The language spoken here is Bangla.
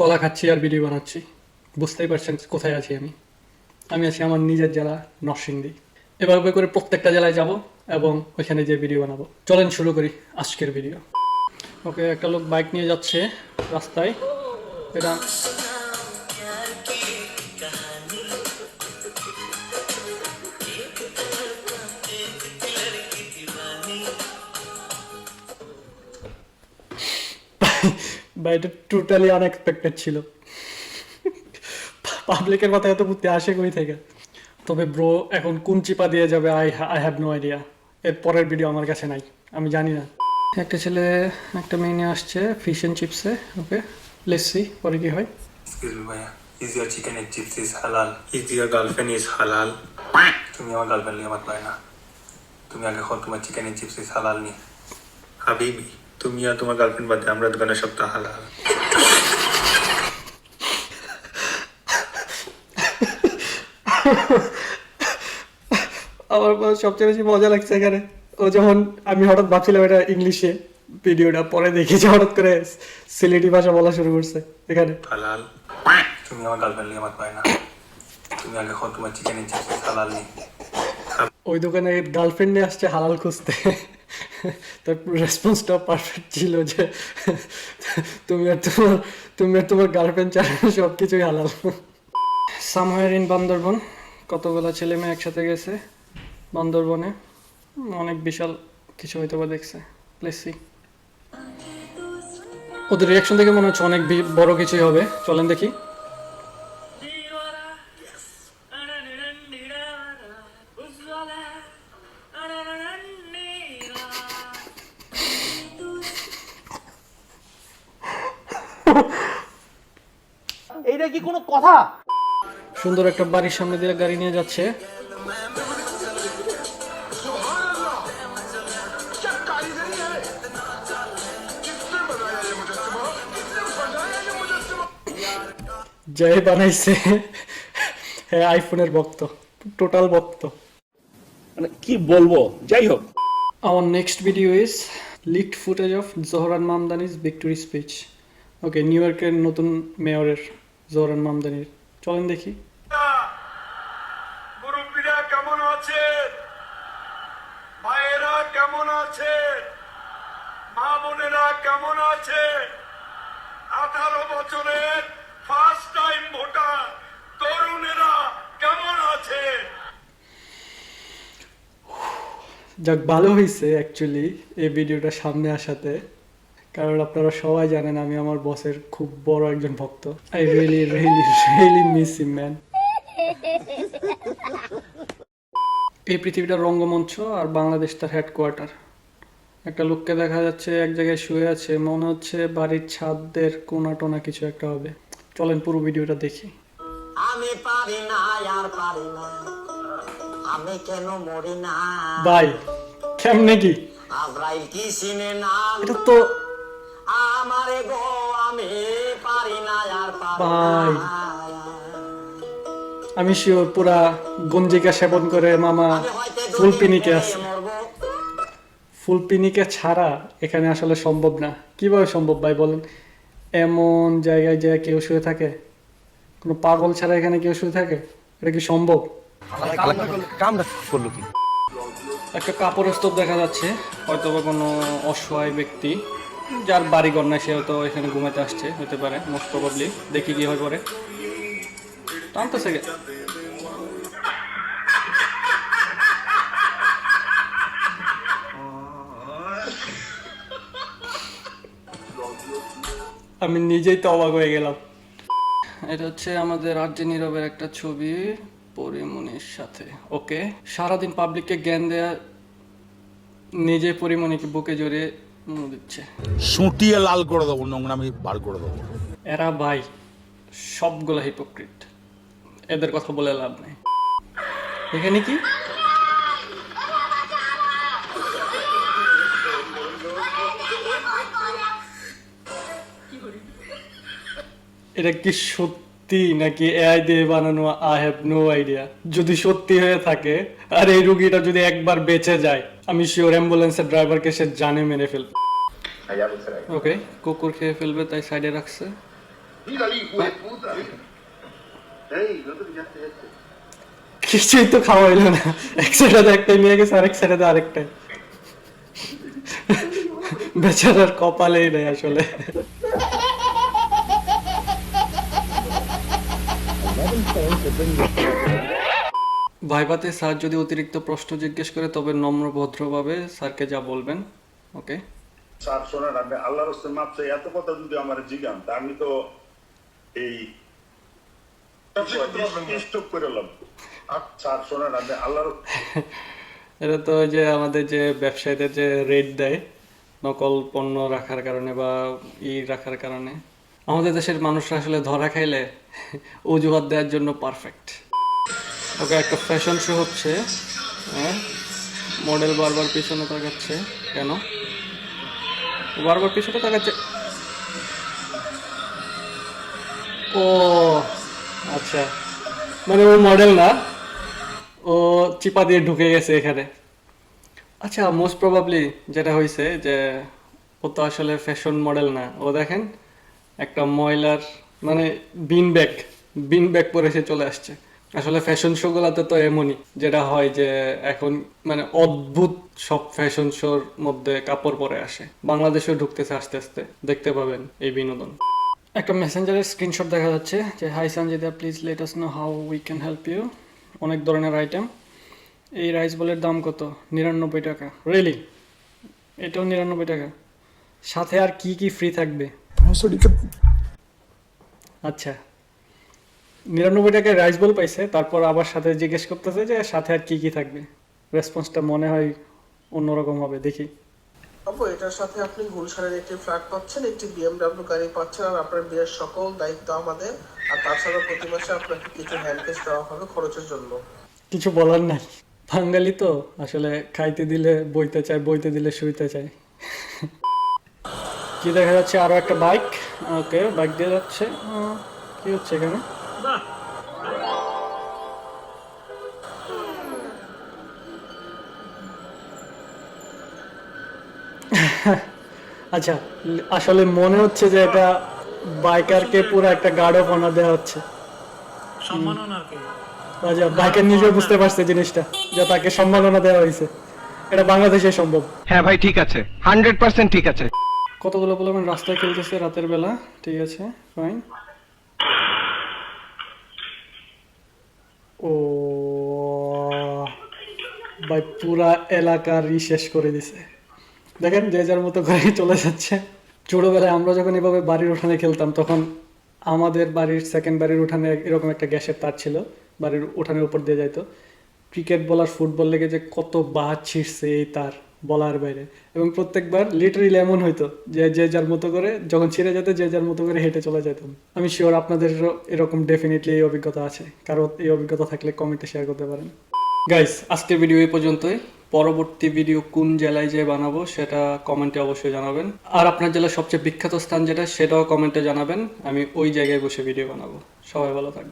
কলা খাচ্ছি আর ভিডিও বানাচ্ছি। বুঝতেই পারছেন কোথায় আছি আমি। আমি আছি আমার নিজের জেলা নরসিংদী। এভাবে করে প্রত্যেকটা জেলায় যাব এবং ওইখানে যে ভিডিও বানাবো। চলেন শুরু করি আজকের ভিডিও। ওকে, একটা লোক বাইক নিয়ে যাচ্ছে রাস্তায়। এটা বা এটা টোটালি আনএক্সপেক্টেড ছিল। পাবলিকের কথা এত বুঝতে আসে কই থেকে? তবে ব্রো এখন কোন চিপা দিয়ে যাবে I I have no idea এর পরের ভিডিও আমার কাছে নাই, আমি জানি না। একটা ছেলে, একটা মেয়ে নিয়ে আসছে ফিশ অ্যান্ড চিপসে ওকে। লেসি পরে কি হয়। Is your chicken and chips is halal is your girlfriend is halal তুমি আমার গার্লফ্রেন্ড নিয়ে আমার পায় না। তুমি আগে খাও তোমার চিকেন এন্ড চিপস ইজ হালাল নি। হাবিবি। তুমি আর তোমার গার্লফ্রেন্ড বাদে আমরা দোকানের সপ্তাহ হালাল। আমার আমার সবচেয়ে বেশি মজা লাগছে এখানে। ও যখন আমি হঠাৎ ভাবছিলাম এটা ইংলিশে ভিডিওটা পরে দেখি যে হঠাৎ করে সিলেটি ভাষা বলা শুরু করছে এখানে। হালাল। তুমি আমার গার্লফ্রেন্ড নিয়ে আমার পায় না। তুমি আগে খাও তোমার চিকেন ইজ হালাল নি ওই দোকানে গার্লফ্রেন্ড নিয়ে আসছে হালাল খুঁজতে। তার রেসপন্সটা পারফেক্ট ছিল যে তুমি আর তোমার, তুমি আর তোমার গার্লফ্রেন্ড ছাড়া সব কিছুই হালাল। সামহায়ার ইন বান্দরবন, কতগুলো ছেলে মেয়ে একসাথে গেছে বান্দরবনে। অনেক বিশাল কিছু হয়তো বা দেখছে। প্লেসি ওদের রিয়াকশন দেখে মনে হচ্ছে অনেক বড় কিছুই হবে। চলেন দেখি। কোনো কথা? সুন্দর একটা বাড়ির সামনে দিয়ে গাড়ি নিয়ে যাচ্ছে। জয় বানাইছে হ্যাঁ আইফোনের ভক্ত টোটাল ভক্ত। মানে কি বলব? যাই হোক। Our next video is leaked footage of Zohran Mamdani's victory speech okay new ইয়র্কের নতুন মেয়রের জোহরান মামদানির। চলেন দেখি। মুরব্বীরা কেমন আছেন? ভাইয়েরা কেমন আছেন? মা বোনেরা কেমন আছেন? আঠারো বছরের ফার্স্ট টাইম ভোটার তরুণেরা কেমন আছেন? যাক ভালো হয়েছে অ্যাকচুয়ালি এই ভিডিওটা সামনে আসাতে। কারণ আপনারা সবাই জানেন আমি আমার বসের খুব বড় একজন ভক্ত। I really really really miss him man এই পৃথিবীটা রঙ্গমঞ্চ আর বাংলাদেশ তার হেডকোয়ার্টার একটা লোককে দেখা যাচ্ছে এক জায়গায় শুয়ে আছে মনে হচ্ছে বাড়ির ছাদদের কোনা টোনা কিছু একটা হবে। চলেন পুরো ভিডিওটা দেখি। আমি পারি না আর পারি না আমি কেন মরি না? বাই কেমনে কি? আব্রাইল কি চিনে না? এটা তো আমারে গো আমি পারি না আর পারি আমি শিওর পুরা গঞ্জিকা সেবন করে মামা ফুল পিনিকে আছে। ফুল পিনিকে ছাড়া এখানে আসলে সম্ভব না। কীভাবে সম্ভব ভাই বলেন? এমন জায়গায় যে কেউ শুয়ে থাকে? কোনো পাগল ছাড়া এখানে কেউ শুয়ে থাকে? এটা কি সম্ভব? একটা কাপড়ের স্তূপ দেখা যাচ্ছে। হয়তো বা কোনো অসহায় ব্যক্তি যার বাড়িঘর নাই সে হয়তো এখানে ঘুমাতে আসছে, হতে পারে মোস্ট প্রবাবলি দেখি কি হয় পরে। টানতেছে? আমি নিজেই তো অবাক হয়ে গেলাম। এটা হচ্ছে আমাদের আর্জে নীরবের একটা ছবি পরিমনির সাথে। ওকে, সারাদিন পাবলিককে জ্ঞান দেয়া, নিজে পরিমণিকে বুকে জড়িয়ে দিচ্ছে। সুটিয়ে লাল করে দেবো নোংরামি বার করে দেবো। এরা ভাই সবগুলো হিপোক্রিট এদের কথা বলে লাভ নেই। এখানে কি? এটা কি সত্যি নাকি এআই দিয়ে বানানো? আই হ্যাভ নো আইডিয়া যদি সত্যি হয়ে থাকে আর এই রুগীটা যদি একবার বেঁচে যায় আমি শিওর অ্যাম্বুলেন্সের ড্রাইভারকে সে জানে মেরে ফেলবে ওকে কুকুর খেয়ে ফেলবে তাই সাইডে রাখছে. কিছুই তো খাওয়া হইল না। এক সাইডে একটাই নিয়ে গেছে আরেক সাইডে আরেকটাই। বেচারার কপালেই নেই আসলে। ভাইবাতে স্যার যদি অতিরিক্ত প্রশ্ন জিজ্ঞেস করে তবে নম্র ভদ্রভাবে স্যারকে যা বলবেন ওকে? স্যার শোনেন আপনি আল্লাহর হস্তে মাপ চাই এত কথা যদি আমার জিগান তা আমি তো এই স্যার শোনেন আল্লাহর এটা তো ওই যে আমাদের যে ব্যবসায়ীদের যে রেট দেয় নকল পণ্য রাখার কারণে বা ই রাখার কারণে আমাদের দেশের মানুষরা আসলে ধরা খাইলে অজুহাত দেওয়ার জন্য পারফেক্ট ওকে, একটা ফ্যাশন শো হচ্ছে হ্যাঁ? মডেল বারবার পিছনে তাকাচ্ছে, কেন? বারবার পিছনে তাকাচ্ছে। ও আচ্ছা। মানে ও মডেল না, ও চিপা দিয়ে ঢুকে গেছে এখানে। আচ্ছা মোস্ট প্রবাবলি যেটা হয়েছে যে, ও তো আসলে ফ্যাশন মডেল না। ও দেখেন, একটা ময়লার মানে বিন ব্যাগ বিন ব্যাগ পরে সে চলে আসছে। আসলে ফ্যাশন শো গুলাতে তো এমনই যেটা হয় যে এখন মানে অদ্ভুত সব ফ্যাশন শোর মধ্যে কাপড় পরে আসে। বাংলাদেশেও ঢুকতেছে আস্তে আস্তে। দেখতে পাবেন এই বিনোদন। একটা মেসেঞ্জারের স্ক্রিনশট দেখা যাচ্ছে যে hi Sanjida please let us know how we can help you অনেক ধরনের আইটেম এই রাইস বলের দাম কত? নিরানব্বই টাকা। রিয়েলি এটাও নিরানব্বই টাকা? সাথে আর কি কি ফ্রি থাকবে? আচ্ছা। নিরানব্বই টাকায় রাইস বল পাইছে তারপর আবার সাথে জিজ্ঞেস করতেছে যে সাথে আর কি কি থাকবে। রেসপন্সটা মনে হয় অন্যরকম হবে দেখি। আপু এটার সাথে আপনি গুলশানের একটি ফ্ল্যাট পাচ্ছেন একটি বিএমডাব্লিউ গাড়ি পাচ্ছেন আর আপনার বিয়ের সকল দায়িত্ব আমাদের। আর তাছাড়া প্রতি মাসে আপনাকে কিছু হ্যান্ড ক্যাশ দেওয়া হবে খরচের জন্য। কিছু বলার নাই। বাঙালি তো আসলে খাইতে দিলে বইতে চায় বইতে দিলে শুইতে চায়। কি দেখা যাচ্ছে? আরও একটা বাইক ওকে বাইক দিয়ে যাচ্ছে। কি হচ্ছে এখানে? আচ্ছা আসলে মনে হচ্ছে যে এটা বাইকারকে পুরো একটা গার্ড অফ অনার দেওয়া হচ্ছে। আচ্ছা বাইকার নিজেও বুঝতে পারছে জিনিসটা যে তাকে সম্মাননা দেওয়া হয়েছে। এটা বাংলাদেশে সম্ভব। হ্যাঁ ভাই ঠিক আছে। হান্ড্রেড পার্সেন্ট ঠিক আছে। কতগুলো বলে রাস্তায় খেলতেছে রাতের বেলা ঠিক আছে ফাইন ও, ভাই, পুরা এলাকারই শেষ করে দিছে। দেখেন, যে যার মতো করে চলে যাচ্ছে। ছোটবেলায় আমরা যখন এভাবে বাড়ির উঠানে খেলতাম, তখন আমাদের বাড়ির সেকেন্ড বাড়ির উঠানে এরকম একটা গ্যাসের তার ছিল, বাড়ির উঠানের উপর দিয়ে যাইতো। ক্রিকেট বলার ফুটবল লেগে যে কত বাদ ছিঁড়ছে এই তার বলার বাইরে। এবং প্রত্যেকবার লিটারিলি এমন হইতো, যে যে যার মতো করে যখন ছিঁড়ে যেত, যে যার মতো করে হেঁটে চলে যেতাম। আমি শিওর আপনাদের এরকম ডেফিনেটলি এই অভিজ্ঞতা আছে। কারও এই অভিজ্ঞতা থাকলে কমেন্টে শেয়ার করতে পারেন। গাইস আজকের ভিডিও এই পর্যন্তই। পরবর্তী ভিডিও কোন জেলায় যে বানাবো সেটা কমেন্টে অবশ্যই জানাবেন। আর আপনার জেলার সবচেয়ে বিখ্যাত স্থান যেটা, সেটাও কমেন্টে জানাবেন। আমি ওই জায়গায় বসে ভিডিও বানাবো। সবাই ভালো থাকবেন।